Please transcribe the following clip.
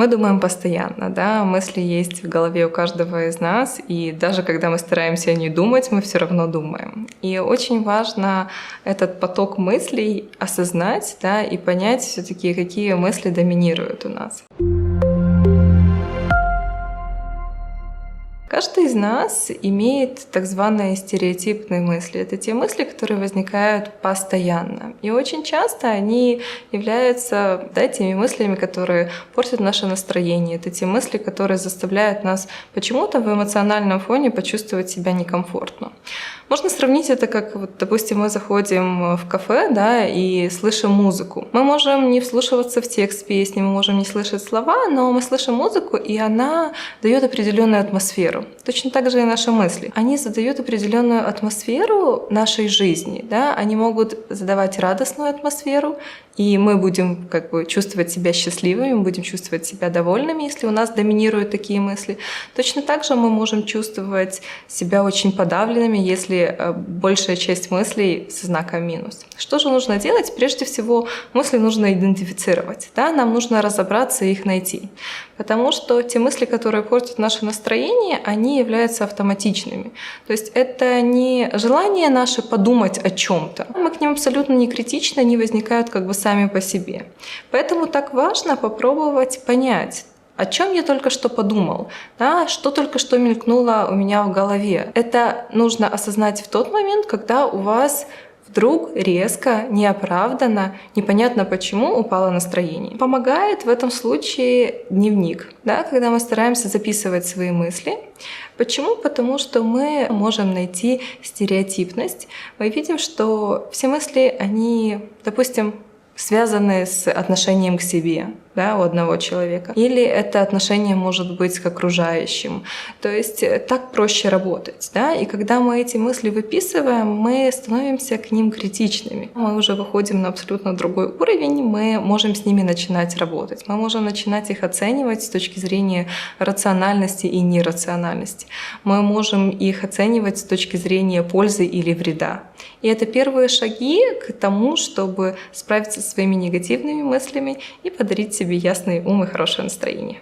Мы думаем постоянно, да, мысли есть в голове у каждого из нас, и даже когда мы стараемся не думать, мы все равно думаем. И очень важно этот поток мыслей осознать, да, и понять все-таки, какие мысли доминируют у нас. Каждый из нас имеет так званые стереотипные мысли. Это те мысли, которые возникают постоянно. И очень часто они являются да, теми мыслями, которые портят наше настроение. Это те мысли, которые заставляют нас почему-то в эмоциональном фоне почувствовать себя некомфортно. Можно сравнить это как, вот, допустим, мы заходим в кафе да, и слышим музыку. Мы можем не вслушиваться в текст песни, мы можем не слышать слова, но мы слышим музыку, и она дает определенную атмосферу. Точно так же и наши мысли. Они задают определенную атмосферу нашей жизни. Да? Они могут задавать радостную атмосферу, и мы будем как бы чувствовать себя счастливыми, мы будем чувствовать себя довольными, если у нас доминируют такие мысли. Точно так же мы можем чувствовать себя очень подавленными, если э, большая часть мыслей со знаком минус. Что же нужно делать? Прежде всего, мысли нужно идентифицировать. Да? Нам нужно разобраться и их найти. Потому что те мысли, которые портят наше настроение, они являются автоматичными. То есть это не желание наше подумать о чем-то. Мы к ним абсолютно не критичны, они возникают как бы сами по себе. Поэтому так важно попробовать понять, о чем я только что подумал, да, что только что мелькнуло у меня в голове. Это нужно осознать в тот момент, когда у вас вдруг резко, неоправданно, непонятно почему упало настроение. Помогает в этом случае дневник, да, когда мы стараемся записывать свои мысли. Почему? Потому что мы можем найти стереотипность. Мы видим, что все мысли, они, допустим, связанные с отношением к себе да, у одного человека. Или это отношение может быть к окружающим. То есть э, так проще работать. Да? И когда мы эти мысли выписываем, мы становимся к ним критичными. Мы уже выходим на абсолютно другой уровень, мы можем с ними начинать работать. Мы можем начинать их оценивать с точки зрения рациональности и нерациональности. Мы можем их оценивать с точки зрения пользы или вреда. И это первые шаги к тому, чтобы справиться со своими негативными мыслями и подарить себе ясный ум и хорошее настроение.